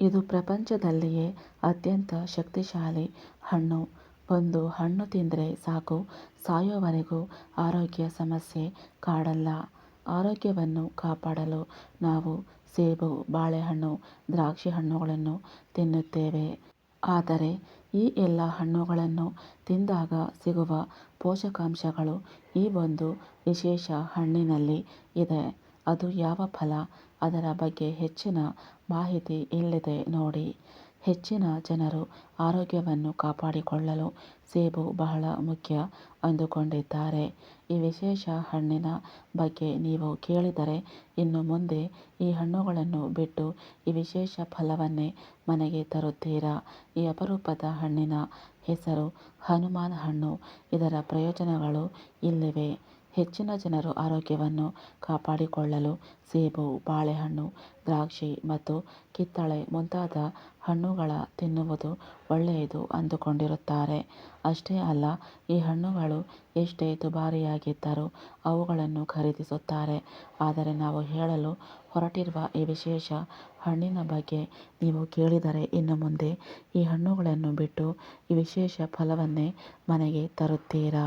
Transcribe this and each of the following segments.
ಇದು ಪ್ರಪಂಚದಲ್ಲಿಯೇ ಅತ್ಯಂತ ಶಕ್ತಿಶಾಲಿ ಹಣ್ಣು. ಒಂದು ಹಣ್ಣು ತಿಂದರೆ ಸಾಕು ಸಾಯೋವರೆಗೂ ಆರೋಗ್ಯ ಸಮಸ್ಯೆ ಕಾಡಲ್ಲ. ಆರೋಗ್ಯವನ್ನು ಕಾಪಾಡಲು ನಾವು ಸೇಬು, ಬಾಳೆಹಣ್ಣು, ದ್ರಾಕ್ಷಿ ಹಣ್ಣುಗಳನ್ನು ತಿನ್ನುತ್ತೇವೆ. ಆದರೆ ಈ ಎಲ್ಲ ಹಣ್ಣುಗಳನ್ನು ತಿಂದಾಗ ಸಿಗುವ ಪೋಷಕಾಂಶಗಳು ಈ ಒಂದು ವಿಶೇಷ ಹಣ್ಣಿನಲ್ಲಿ ಇದೆ. ಅದು ಯಾವ ಫಲ? ಅದರ ಬಗ್ಗೆ ಹೆಚ್ಚಿನ ಮಾಹಿತಿ ಇಲ್ಲದೆ ನೋಡಿ. ಹೆಚ್ಚಿನ ಜನರು ಆರೋಗ್ಯವನ್ನು ಕಾಪಾಡಿಕೊಳ್ಳಲು ಸೇಬು ಬಹಳ ಮುಖ್ಯ ಅಂದುಕೊಂಡಿದ್ದಾರೆ. ಈ ವಿಶೇಷ ಹಣ್ಣಿನ ಬಗ್ಗೆ ನೀವು ಕೇಳಿದರೆ ಇನ್ನು ಮುಂದೆ ಈ ಹಣ್ಣುಗಳನ್ನು ಬಿಟ್ಟು ಈ ವಿಶೇಷ ಫಲವನ್ನೇ ಮನೆಗೆ ತರುತ್ತೀರಾ. ಈ ಅಪರೂಪದ ಹಣ್ಣಿನ ಹೆಸರು ಹನುಮಾನ್ ಹಣ್ಣು. ಇದರ ಪ್ರಯೋಜನಗಳು ಇಲ್ಲಿವೆ. ಹೆಚ್ಚಿನ ಜನರು ಆರೋಗ್ಯವನ್ನು ಕಾಪಾಡಿಕೊಳ್ಳಲು ಸೇಬು, ಬಾಳೆಹಣ್ಣು, ದ್ರಾಕ್ಷಿ ಮತ್ತು ಕಿತ್ತಳೆ ಮುಂತಾದ ಹಣ್ಣುಗಳ ತಿನ್ನುವುದು ಒಳ್ಳೆಯದು ಅಂದುಕೊಂಡಿರುತ್ತಾರೆ. ಅಷ್ಟೇ ಅಲ್ಲ ಈ ಹಣ್ಣುಗಳು ಎಷ್ಟೇ ದುಬಾರಿಯಾಗಿದ್ದರೂ ಅವುಗಳನ್ನು ಖರೀದಿಸುತ್ತಾರೆ. ಆದರೆ ನಾವು ಹೇಳಲು ಹೊರಟಿರುವ ಈ ವಿಶೇಷ ಹಣ್ಣಿನ ಬಗ್ಗೆ ನೀವು ಕೇಳಿದರೆ ಇನ್ನು ಮುಂದೆ ಈ ಹಣ್ಣುಗಳನ್ನು ಬಿಟ್ಟು ಈ ವಿಶೇಷ ಫಲವನ್ನೇ ಮನೆಗೆ ತರುತ್ತೀರಾ.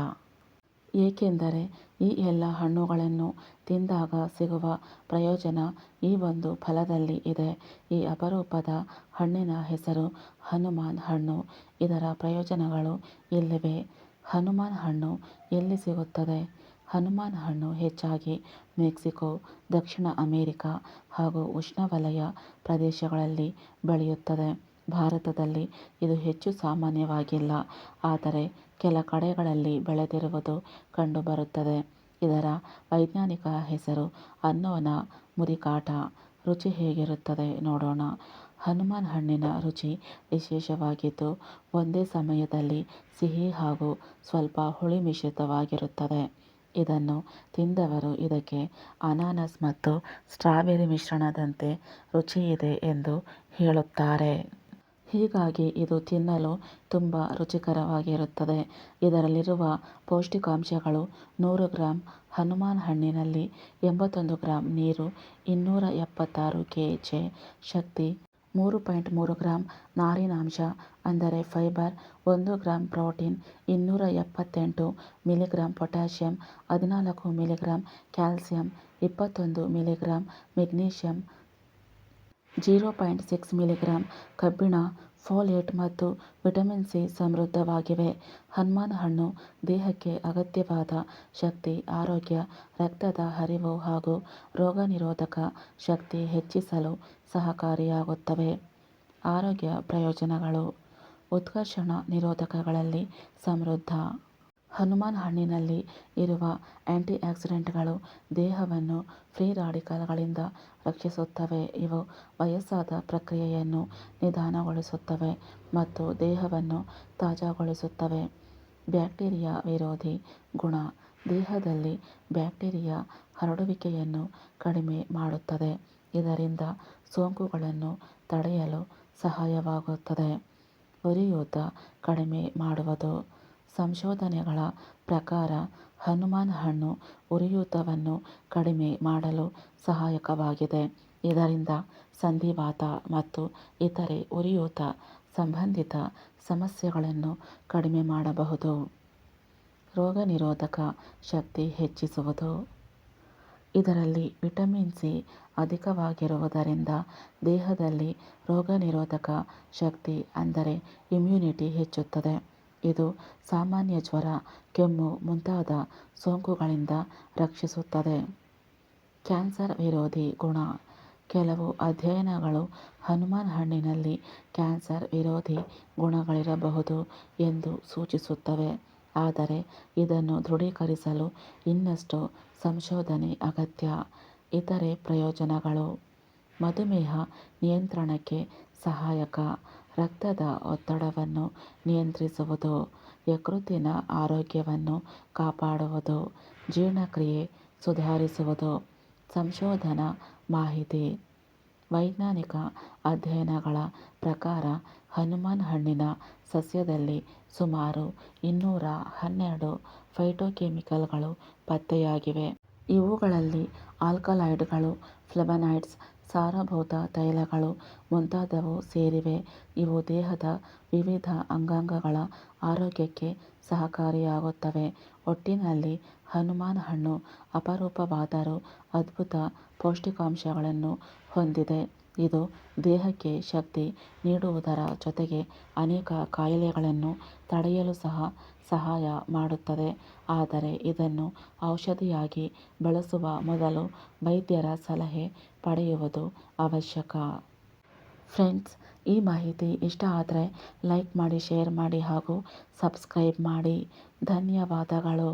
ಏಕೆಂದರೆ ಈ ಎಲ್ಲ ಹಣ್ಣುಗಳನ್ನು ತಿಂದಾಗ ಸಿಗುವ ಪ್ರಯೋಜನ ಈ ಒಂದು ಫಲದಲ್ಲಿ ಇದೆ. ಈ ಅಪರೂಪದ ಹಣ್ಣಿನ ಹೆಸರು ಹನುಮಾನ್ ಹಣ್ಣು. ಇದರ ಪ್ರಯೋಜನಗಳು ಇಲ್ಲಿವೆ. ಹನುಮಾನ್ ಹಣ್ಣು ಎಲ್ಲಿ ಸಿಗುತ್ತದೆ? ಹನುಮಾನ್ ಹಣ್ಣು ಹೆಚ್ಚಾಗಿ ಮೆಕ್ಸಿಕೋ, ದಕ್ಷಿಣ ಅಮೇರಿಕಾ ಹಾಗೂ ಉಷ್ಣವಲಯ ಪ್ರದೇಶಗಳಲ್ಲಿ ಬೆಳೆಯುತ್ತದೆ. ಭಾರತದಲ್ಲಿ ಇದು ಹೆಚ್ಚು ಸಾಮಾನ್ಯವಾಗಿಲ್ಲ. ಆದರೆ ಕೆಲ ಕಡೆಗಳಲ್ಲಿ ಬೆಳೆದಿರುವುದು ಕಂಡುಬರುತ್ತದೆ. ಇದರ ವೈಜ್ಞಾನಿಕ ಹೆಸರು ಅನ್ನೋನ ಮುರಿಕಾಟ ರುಚಿ ಹೇಗಿರುತ್ತದೆ ನೋಡೋಣ. ಹನುಮಾನ್ ಹಣ್ಣಿನ ರುಚಿ ವಿಶೇಷವಾಗಿದ್ದು, ಒಂದೇ ಸಮಯದಲ್ಲಿ ಸಿಹಿ ಹಾಗೂ ಸ್ವಲ್ಪ ಹುಳಿ ಮಿಶ್ರಿತವಾಗಿರುತ್ತದೆ. ಇದನ್ನು ತಿಂದವರು ಇದಕ್ಕೆ ಅನಾನಸ್ ಮತ್ತು ಸ್ಟ್ರಾಬೆರಿ ಮಿಶ್ರಣದಂತೆ ರುಚಿಯಿದೆ ಎಂದು ಹೇಳುತ್ತಾರೆ. ಹೀಗಾಗಿ ಇದು ತಿನ್ನಲು ತುಂಬ ರುಚಿಕರವಾಗಿರುತ್ತದೆ. ಇದರಲ್ಲಿರುವ ಪೌಷ್ಟಿಕಾಂಶಗಳು ನೂರು ಗ್ರಾಂ ಹನುಮಾನ್ ಹಣ್ಣಿನಲ್ಲಿ ಎಂಬತ್ತೊಂದು ಗ್ರಾಂ ನೀರು, ಇನ್ನೂರ ಎಪ್ಪತ್ತಾರು ಕೆ. ಜೆ. ಶಕ್ತಿ, ಮೂರು ಪಾಯಿಂಟ್ ಮೂರು ಗ್ರಾಂ ನಾರಿನಾಂಶ ಅಂದರೆ ಫೈಬರ್, ಒಂದು ಗ್ರಾಂ ಪ್ರೋಟೀನ್, ಇನ್ನೂರ ಎಪ್ಪತ್ತೆಂಟು ಮಿಲಿಗ್ರಾಂ ಪೊಟ್ಯಾಷಿಯಂ, ಹದಿನಾಲ್ಕು ಮಿಲಿಗ್ರಾಂ ಕ್ಯಾಲ್ಸಿಯಂ, ಇಪ್ಪತ್ತೊಂದು milligram magnesium, zero point six milligram ಕಬ್ಬಿಣ, ಫೋಲೇಟ್ ಮತ್ತು ವಿಟಮಿನ್ ಸಿ ಸಮೃದ್ಧವಾಗಿವೆ. ಹನುಮಾನ್ ಹಣ್ಣು ದೇಹಕ್ಕೆ ಅಗತ್ಯವಾದ ಶಕ್ತಿ, ಆರೋಗ್ಯ, ರಕ್ತದ ಹರಿವು ಹಾಗೂ ರೋಗನಿರೋಧಕ ಶಕ್ತಿ ಹೆಚ್ಚಿಸಲು ಸಹಕಾರಿಯಾಗುತ್ತವೆ. ಆರೋಗ್ಯ ಪ್ರಯೋಜನಗಳು. ಉತ್ಕರ್ಷಣ ನಿರೋಧಕಗಳಲ್ಲಿ ಸಮೃದ್ಧ. ಹನುಮಾನ್ ಹಣ್ಣಿನಲ್ಲಿ ಇರುವ ಆಂಟಿಆಕ್ಸಿಡೆಂಟ್ಗಳು ದೇಹವನ್ನು ಫ್ರೀ ರಾಡಿಕಲ್ಗಳಿಂದ ರಕ್ಷಿಸುತ್ತವೆ. ಇವು ವಯಸ್ಸಾದ ಪ್ರಕ್ರಿಯೆಯನ್ನು ನಿಧಾನಗೊಳಿಸುತ್ತವೆ ಮತ್ತು ದೇಹವನ್ನು ತಾಜಾಗೊಳಿಸುತ್ತವೆ. ಬ್ಯಾಕ್ಟೀರಿಯಾ ವಿರೋಧಿ ಗುಣ. ದೇಹದಲ್ಲಿ ಬ್ಯಾಕ್ಟೀರಿಯಾ ಹರಡುವಿಕೆಯನ್ನು ಕಡಿಮೆ ಮಾಡುತ್ತದೆ. ಇದರಿಂದ ಸೋಂಕುಗಳನ್ನು ತಡೆಯಲು ಸಹಾಯವಾಗುತ್ತದೆ. ಉರಿಯೂತ ಕಡಿಮೆ ಮಾಡುವುದು. ಸಂಶೋಧನೆಗಳ ಪ್ರಕಾರ ಹನುಮಾನ್ ಹಣ್ಣು ಉರಿಯೂತವನ್ನು ಕಡಿಮೆ ಮಾಡಲು ಸಹಾಯಕವಾಗಿದೆ. ಇದರಿಂದ ಸಂಧಿವಾತ ಮತ್ತು ಇತರೆ ಉರಿಯೂತ ಸಂಬಂಧಿತ ಸಮಸ್ಯೆಗಳನ್ನು ಕಡಿಮೆ ಮಾಡಬಹುದು. ರೋಗನಿರೋಧಕ ಶಕ್ತಿ ಹೆಚ್ಚಿಸುವುದು. ಇದರಲ್ಲಿ ವಿಟಮಿನ್ ಸಿ ಅಧಿಕವಾಗಿರುವುದರಿಂದ ದೇಹದಲ್ಲಿ ರೋಗನಿರೋಧಕ ಶಕ್ತಿ ಅಂದರೆ ಇಮ್ಯುನಿಟಿ ಹೆಚ್ಚುತ್ತದೆ. ಇದು ಸಾಮಾನ್ಯ ಜ್ವರ, ಕೆಮ್ಮು ಮುಂತಾದ ಸೋಂಕುಗಳಿಂದ ರಕ್ಷಿಸುತ್ತದೆ. ಕ್ಯಾನ್ಸರ್ ವಿರೋಧಿ ಗುಣ. ಕೆಲವು ಅಧ್ಯಯನಗಳು ಹನುಮಾನ್ ಹಣ್ಣಿನಲ್ಲಿ ಕ್ಯಾನ್ಸರ್ ವಿರೋಧಿ ಗುಣಗಳಿರಬಹುದು ಎಂದು ಸೂಚಿಸುತ್ತವೆ. ಆದರೆ ಇದನ್ನು ದೃಢೀಕರಿಸಲು ಇನ್ನಷ್ಟು ಸಂಶೋಧನೆ ಅಗತ್ಯ. ಇತರೆ ಪ್ರಯೋಜನಗಳು. ಮಧುಮೇಹ ನಿಯಂತ್ರಣಕ್ಕೆ ಸಹಾಯಕ. ರಕ್ತದ ಒತ್ತಡವನ್ನು ನಿಯಂತ್ರಿಸುವುದು. ಯಕೃತ್ತಿನ ಆರೋಗ್ಯವನ್ನು ಕಾಪಾಡುವುದು. ಜೀರ್ಣಕ್ರಿಯೆ ಸುಧಾರಿಸುವುದು. ಸಂಶೋಧನಾ ಮಾಹಿತಿ. ವೈಜ್ಞಾನಿಕ ಅಧ್ಯಯನಗಳ ಪ್ರಕಾರ ಹನುಮಾನ್ ಹಣ್ಣಿನ ಸಸ್ಯದಲ್ಲಿ ಸುಮಾರು ಇನ್ನೂರ ಹನ್ನೆರಡು ಫೈಟೋಕೆಮಿಕಲ್ಗಳು ಪತ್ತೆಯಾಗಿವೆ. ಇವುಗಳಲ್ಲಿ ಆಲ್ಕಲಾಯ್ಡ್ಗಳು, ಫ್ಲೇವನಾಯ್ಡ್ಸ್, ಸಾರಭೂತ ತೈಲಗಳು ಮುಂತಾದವು ಸೇರಿವೆ. ಇವು ದೇಹದ ವಿವಿಧ ಅಂಗಾಂಗಗಳ ಆರೋಗ್ಯಕ್ಕೆ ಸಹಕಾರಿಯಾಗುತ್ತವೆ. ಒಟ್ಟಿನಲ್ಲಿ ಹನುಮಾನ್ ಹಣ್ಣು ಅಪರೂಪವಾದರೂ ಅದ್ಭುತ ಪೌಷ್ಟಿಕಾಂಶಗಳನ್ನು ಹೊಂದಿದೆ. ಇದು ದೇಹಕ್ಕೆ ಶಕ್ತಿ ನೀಡುವುದರ ಜೊತೆಗೆ ಅನೇಕ ಕಾಯಿಲೆಗಳನ್ನು ತಡೆಯಲು ಸಹ ಸಹಾಯ ಮಾಡುತ್ತದೆ. ಆದರೆ ಇದನ್ನು ಔಷಧಿಯಾಗಿ ಬಳಸುವ ಮೊದಲು ವೈದ್ಯರ ಸಲಹೆ ಪಡೆಯುವುದು ಅವಶ್ಯಕ. ಫ್ರೆಂಡ್ಸ್, ಈ ಮಾಹಿತಿ ಇಷ್ಟ ಆದರೆ ಲೈಕ್ ಮಾಡಿ, ಶೇರ್ ಮಾಡಿ ಹಾಗೂ ಸಬ್ಸ್ಕ್ರೈಬ್ ಮಾಡಿ. ಧನ್ಯವಾದಗಳು.